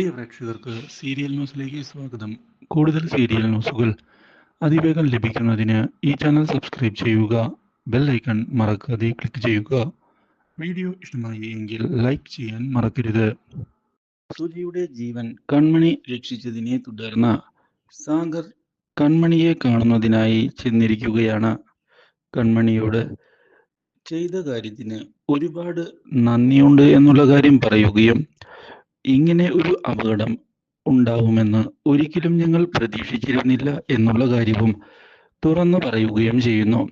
പ്രിയ പ്രേക്ഷകർക്ക് സീരിയൽ ന്യൂസിലേക്ക് സ്വാഗതം. കൂടുതൽ സീരിയൽ ന്യൂസുകൾ അതിവേഗം ലഭിക്കുന്നതിന് ഈ ചാനൽ സബ്സ്ക്രൈബ് ചെയ്യുക ബെൽ ഐക്കൺ മറക്കാതെ ക്ലിക്ക് ചെയ്യുക. വീഡിയോ ഇഷ്ടമായി എങ്കിൽ ലൈക്ക് ചെയ്യാൻ മറക്കരുത്. സുജിയുടെ ജീവൻ കൺമണി രക്ഷിച്ചതിനെ തുടർന്ന് സാഗർ കൺമണിയെ കാണുന്നതിനായി ചെന്നിരിക്കുകയാണ്. കൺമണിയോട് ചെയ്ത കാര്യത്തിന് ഒരുപാട് നന്ദിയുണ്ട് എന്നുള്ള കാര്യം പറയുകയും ഇങ്ങനെ ഒരു അപകടം ഉണ്ടാവുമെന്ന് ഒരിക്കലും ഞങ്ങൾ പ്രതീക്ഷിച്ചിരുന്നില്ല എന്നുള്ള കാര്യവും തുറന്നു പറയുകയും ചെയ്യുന്നു.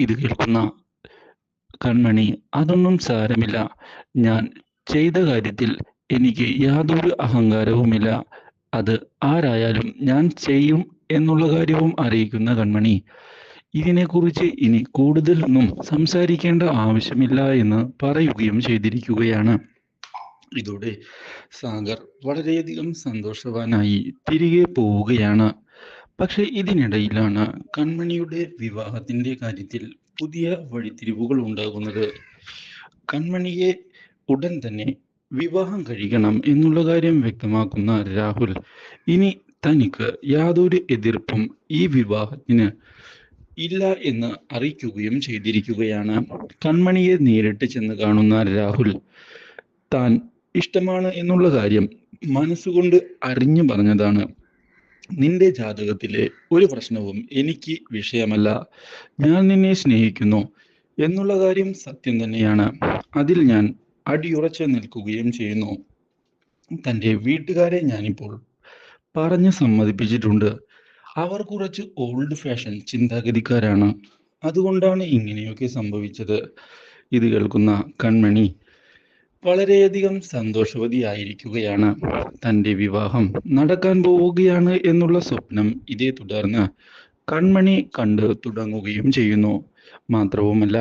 ഇത് കേൾക്കുന്ന കൺമണി അതൊന്നും സാരമില്ല. ഞാൻ ചെയ്ത കാര്യത്തിൽ എനിക്ക് യാതൊരു അഹങ്കാരവുമില്ല. അത് ആരായാലും ഞാൻ ചെയ്യും എന്നുള്ള കാര്യവും അറിയിക്കുന്ന കൺമണി ഇതിനെക്കുറിച്ച് ഇനി കൂടുതലൊന്നും സംസാരിക്കേണ്ട ആവശ്യമില്ല എന്ന് പറയുകയും ചെയ്തിരിക്കുകയാണ്. ഇതോടെ സാഗർ വളരെയധികം സന്തോഷവാനായി തിരികെ പോവുകയാണ്. പക്ഷെ ഇതിനിടയിലാണ് കൺമണിയുടെ വിവാഹത്തിന്റെ കാര്യത്തിൽ പുതിയ വഴിത്തിരിവുകൾ ഉണ്ടാകുന്നത്. കൺമണിയെ ഉടൻ തന്നെ വിവാഹം കഴിക്കണം എന്നുള്ള കാര്യം വ്യക്തമാക്കുന്ന രാഹുൽ ഇനി തനിക്ക് യാതൊരു എതിർപ്പും ഈ വിവാഹത്തിന് ഇല്ല എന്ന് അറിയിക്കുകയും ചെയ്തിരിക്കുകയാണ്. കൺമണിയെ നേരിട്ട് ചെന്ന് കാണുന്ന രാഹുൽ താൻ ഇഷ്ടമാണ് എന്നുള്ള കാര്യം മനസ്സുകൊണ്ട് അറിഞ്ഞു പറഞ്ഞതാണ്. നിന്റെ ജാതകത്തിലെ ഒരു പ്രശ്നവും എനിക്ക് വിഷയമല്ല. ഞാൻ നിന്നെ സ്നേഹിക്കുന്നു എന്നുള്ള കാര്യം സത്യം തന്നെയാണ്. അതിൽ ഞാൻ അടിയുറച്ച് നിൽക്കുകയും ചെയ്യുന്നു. തന്റെ വീട്ടുകാരെ ഞാനിപ്പോൾ പറഞ്ഞു സമ്മതിപ്പിച്ചിട്ടുണ്ട്. അവർ കുറച്ച് ഓൾഡ് ഫാഷൻ ചിന്താഗതിക്കാരാണ്. അതുകൊണ്ടാണ് ഇങ്ങനെയൊക്കെ സംഭവിച്ചത്. ഇത് കേൾക്കുന്ന കൺമണി വളരെയധികം സന്തോഷവതിയായിരിക്കുകയാണ് തന്റെ വിവാഹം നടക്കാൻ പോവുകയാണ് എന്നുള്ള സ്വപ്നം ഇതേ തുടർന്ന് കൺമണി കണ്ട് തുടങ്ങുകയും ചെയ്യുന്നു. മാത്രവുമല്ല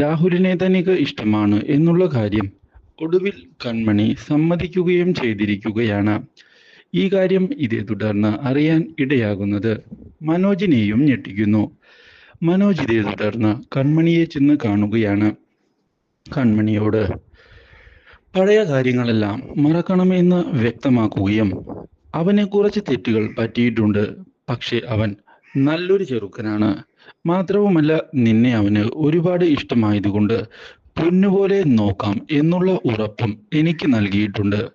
രാഹുലിനെ തനിക്ക് ഇഷ്ടമാണ് എന്നുള്ള കാര്യം ഒടുവിൽ കൺമണി സമ്മതിക്കുകയും ചെയ്തിരിക്കുകയാണ്. ഈ കാര്യം ഇതേ തുടർന്ന് അറിയാൻ ഇടയാകുന്നത് മനോജിനെയും ഞെട്ടിക്കുന്നു. മനോജ് ഇതേ തുടർന്ന് കൺമണിയെ ചെന്ന് കാണുകയാണ്. കൺമണിയോട് പഴയ കാര്യങ്ങളെല്ലാം മറക്കണമെന്ന് വ്യക്തമാക്കുകയും അവനെ കുറച്ച് തെറ്റുകൾ പറ്റിയിട്ടുണ്ട്. പക്ഷെ അവൻ നല്ലൊരു ചെറുക്കനാണ്. മാത്രവുമല്ല നിന്നെ അവന് ഒരുപാട് ഇഷ്ടമായതുകൊണ്ട് പൊന്നുപോലെ നോക്കാം എന്നുള്ള ഉറപ്പും എനിക്ക് നൽകിയിട്ടുണ്ട്.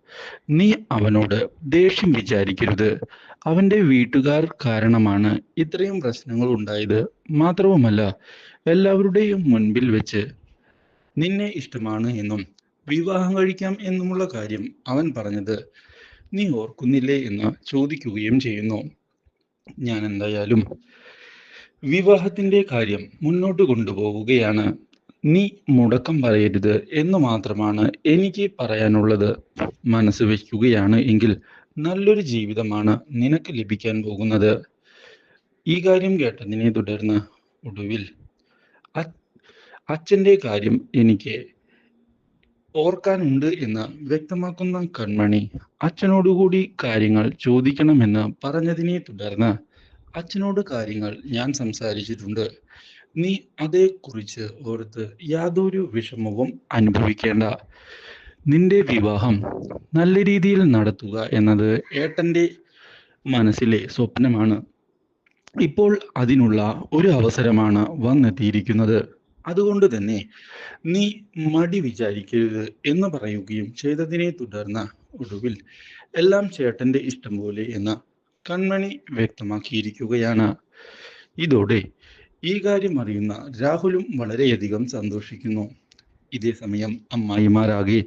നീ അവനോട് ദേഷ്യം വിചാരിക്കരുത്. അവന്റെ വീട്ടുകാർ കാരണമാണ് ഇത്രയും പ്രശ്നങ്ങൾ ഉണ്ടായത്. മാത്രവുമല്ല എല്ലാവരുടെയും മുൻപിൽ വെച്ച് നിന്നെ ഇഷ്ടമാണ് എന്നും വിവാഹം കഴിക്കാം എന്നുമുള്ള കാര്യം അവൻ പറഞ്ഞത് നീ ഓർക്കുന്നില്ലേ? എന്ന് ചോദിക്കുകയും ചെയ്യുന്നു. ഞാൻ എന്തായാലും വിവാഹത്തിന്റെ കാര്യം മുന്നോട്ട് കൊണ്ടുപോവുകയാണ്. നീ മുടക്കം പറയരുത് എന്ന് മാത്രമാണ് എനിക്ക് പറയാനുള്ളത്. മനസ്സ് വയ്ക്കുകയാണ് എങ്കിൽ നല്ലൊരു ജീവിതമാണ് നിനക്ക് ലഭിക്കാൻ പോകുന്നത്. ഈ കാര്യം കേട്ടതിനെ തുടർന്ന് ഒടുവിൽ അച്ഛന്റെ കാര്യം എനിക്ക് ഓർക്കാനുണ്ട് എന്ന് വ്യക്തമാക്കുന്ന കൺമണി അച്ഛനോടുകൂടി കാര്യങ്ങൾ ചോദിക്കണമെന്ന് പറഞ്ഞതിനെ തുടർന്ന് അച്ഛനോട് കാര്യങ്ങൾ ഞാൻ സംസാരിച്ചിട്ടുണ്ട്. നീ അതേക്കുറിച്ച് ഓർത്ത് യാതൊരു വിഷമവും അനുഭവിക്കേണ്ട. നിന്റെ വിവാഹം നല്ല രീതിയിൽ നടത്തുക എന്നത് ഏട്ടന്റെ മനസ്സിലെ സ്വപ്നമാണ്. ഇപ്പോൾ അതിനുള്ള ഒരു അവസരമാണ് വന്നെത്തിയിരിക്കുന്നത്. അതുകൊണ്ട് തന്നെ നീ മടി വിചാരിക്കരുത് എന്ന് പറയുകയും ചെയ്തതിനെ തുടർന്ന് ഒടുവിൽ എല്ലാം ചേട്ടന്റെ ഇഷ്ടം പോലെ എന്ന് കൺമണി വ്യക്തമാക്കിയിരിക്കുകയാണ്. ഇതോടെ ഈ കാര്യം അറിയുന്ന രാഹുലും വളരെയധികം സന്തോഷിക്കുന്നു. ഇതേ സമയം അമ്മായിമാരാകെ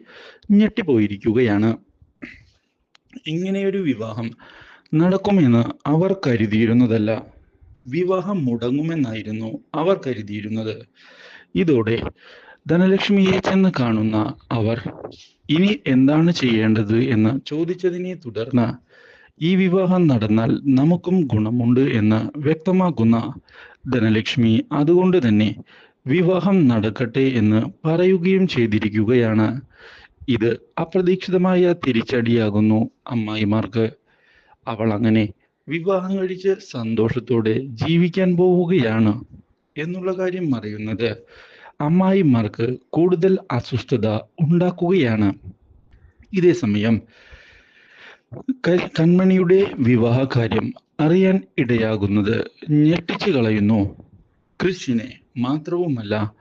ഞെട്ടിപ്പോയിരിക്കുകയാണ്. ഇങ്ങനെയൊരു വിവാഹം നടക്കുമെന്ന് അവർ കരുതിയിരുന്നതല്ല. വിവാഹം മുടങ്ങുമെന്നായിരുന്നു അവർ കരുതിയിരുന്നത്. ഇതോടെ ധനലക്ഷ്മിയെ ചെന്ന് കാണുന്ന അവർ ഇനി എന്താണ് ചെയ്യേണ്ടത് എന്ന് ചോദിച്ചതിനെ തുടർന്ന് ഈ വിവാഹം നടന്നാൽ നമുക്കും ഗുണമുണ്ട് എന്ന് വ്യക്തമാക്കുന്ന ധനലക്ഷ്മി അതുകൊണ്ട് തന്നെ വിവാഹം നടക്കട്ടെ എന്ന് പറയുകയും ചെയ്തിരിക്കുകയാണ്. ഇത് അപ്രതീക്ഷിതമായ തിരിച്ചടിയാകുന്നു അമ്മായിമാർക്ക്. അവൾ അങ്ങനെ വിവാഹം കഴിച്ച് സന്തോഷത്തോടെ ജീവിക്കാൻ പോവുകയാണ്. എന്നുള്ള കാര്യം അറിയുന്നത് അമ്മായിമാർക്ക് കൂടുതൽ അസ്വസ്ഥത ഉണ്ടാക്കുകയാണ്. ഇതേ സമയം ക- വിവാഹ കാര്യം അറിയാൻ ഇടയാകുന്നത് ഞെട്ടിച്ചു കളയുന്നു. കൃഷിനെ മാത്രവുമല്ല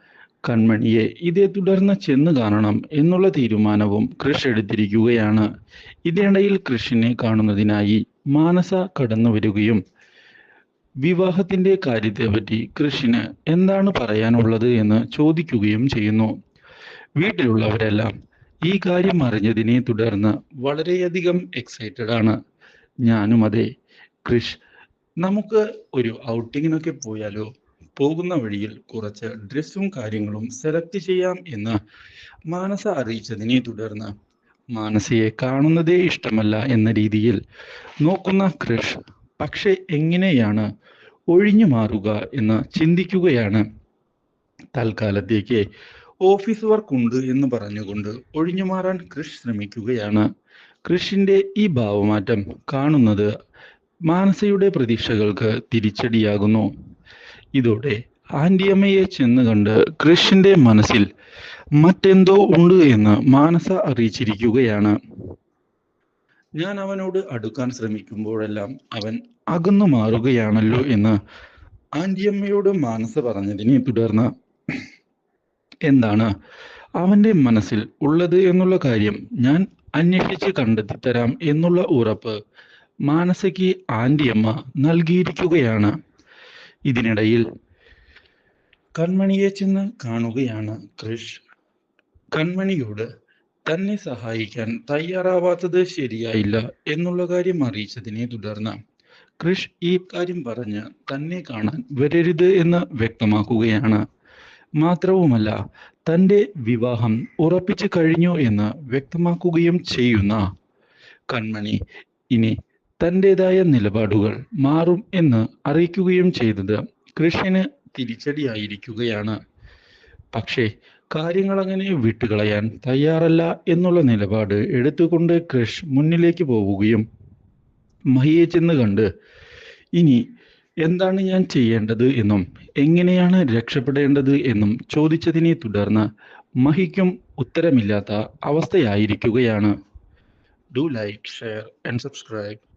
കൺമണിയെ ഇതേ തുടർന്ന് ചെന്ന് കാണണം എന്നുള്ള തീരുമാനവും കൃഷ് എടുത്തിരിക്കുകയാണ്. ഇതിനിടയിൽ കൃഷിനെ കാണുന്നതിനായി മാനസ കടന്നു വരികയും വിവാഹത്തിന്റെ കാര്യത്തെപ്പറ്റി കൃഷിന് എന്താണ് പറയാനുള്ളത് എന്ന് ചോദിക്കുകയും ചെയ്യുന്നു. വീട്ടിലുള്ളവരെല്ലാം ഈ കാര്യം അറിഞ്ഞതിനെ തുടർന്ന് വളരെയധികം എക്സൈറ്റഡ് ആണ്. ഞാനും അതെ. കൃഷ് നമുക്ക് ഒരു ഔട്ടിങ്ങിനൊക്കെ പോയാലോ? പോകുന്ന വഴിയിൽ കുറച്ച് ഡ്രസ്സും കാര്യങ്ങളും സെലക്ട് ചെയ്യാം എന്ന് മാനസ അറിയിച്ചതിനെ തുടർന്ന് മാനസയെ കാണുന്നതേ ഇഷ്ടമല്ല എന്ന രീതിയിൽ നോക്കുന്ന കൃഷ് പക്ഷെ എങ്ങനെയാണ് ഒഴിഞ്ഞു മാറുക എന്ന് ചിന്തിക്കുകയാണ് തൽക്കാലത്തേക്ക്. ഓഫീസ് വർക്ക് ഉണ്ട് എന്ന് പറഞ്ഞുകൊണ്ട് ഒഴിഞ്ഞു മാറാൻ കൃഷ് ശ്രമിക്കുകയാണ്. കൃഷിന്റെ ഈ ഭാവമാറ്റം കാണുന്നത് മാനസയുടെ പ്രതീക്ഷകൾക്ക് തിരിച്ചടിയാകുന്നു. ഇതോടെ ആന്റിയമ്മയെ ചെന്ന് കണ്ട് കൃഷിന്റെ മനസ്സിൽ മറ്റെന്തോ ഉണ്ട് എന്ന് മാനസ അറിയിച്ചിരിക്കുകയാണ്. ഞാൻ അവനോട് അടുക്കാൻ ശ്രമിക്കുമ്പോഴെല്ലാം അവൻ അകന്നു മാറുകയാണല്ലോ എന്ന് ആന്റിയമ്മയോട് മാനസ പറഞ്ഞതിനെ തുടർന്ന് എന്താണ് അവന്റെ മനസ്സിൽ ഉള്ളത് എന്നുള്ള കാര്യം ഞാൻ അന്വേഷിച്ച് കണ്ടെത്തി തരാം എന്നുള്ള ഉറപ്പ് മാനസയ്ക്ക് ആന്റിയമ്മ നൽകിയിരിക്കുകയാണ്. ഇതിനിടയിൽ കൺമണിയെ ചെന്ന് കാണുകയാണ് കൃഷ് കൺമണിയോട് തന്നെ സഹായിക്കാൻ തയ്യാറാവാത്തത് ശരിയായില്ല എന്നുള്ള കാര്യം അറിയിച്ചതിനെ തുടർന്ന് കൃഷ് ഈ കാര്യം പറഞ്ഞ് തന്നെ കാണാൻ വരരുത് എന്ന് വ്യക്തമാക്കുകയാണ്. മാത്രവുമല്ല തന്റെ വിവാഹം ഉറപ്പിച്ചു കഴിഞ്ഞു എന്ന് വ്യക്തമാക്കുകയും ചെയ്യുന്ന കൺമണി ഇനി തന്റെതായ നിലപാടുകൾ മാറും എന്ന് അറിയിക്കുകയും ചെയ്തത് കൃഷിന് തിരിച്ചടിയായിരിക്കുകയാണ്. പക്ഷേ കാര്യങ്ങൾ അങ്ങനെ വിട്ടുകളയാൻ തയ്യാറല്ല എന്നുള്ള നിലപാട് എടുത്തുകൊണ്ട് കൃഷ് മുന്നിലേക്ക് പോവുകയും മഹിയെ ചെന്ന് കണ്ട് ഇനി എന്താണ് ഞാൻ ചെയ്യേണ്ടത് എന്നും എങ്ങനെയാണ് രക്ഷപ്പെടേണ്ടത് എന്നും ചോദിച്ചതിനെ തുടർന്ന് മഹിക്കും ഉത്തരമില്ലാത്ത അവസ്ഥയായിരിക്കുകയാണ്. Do like share and subscribe.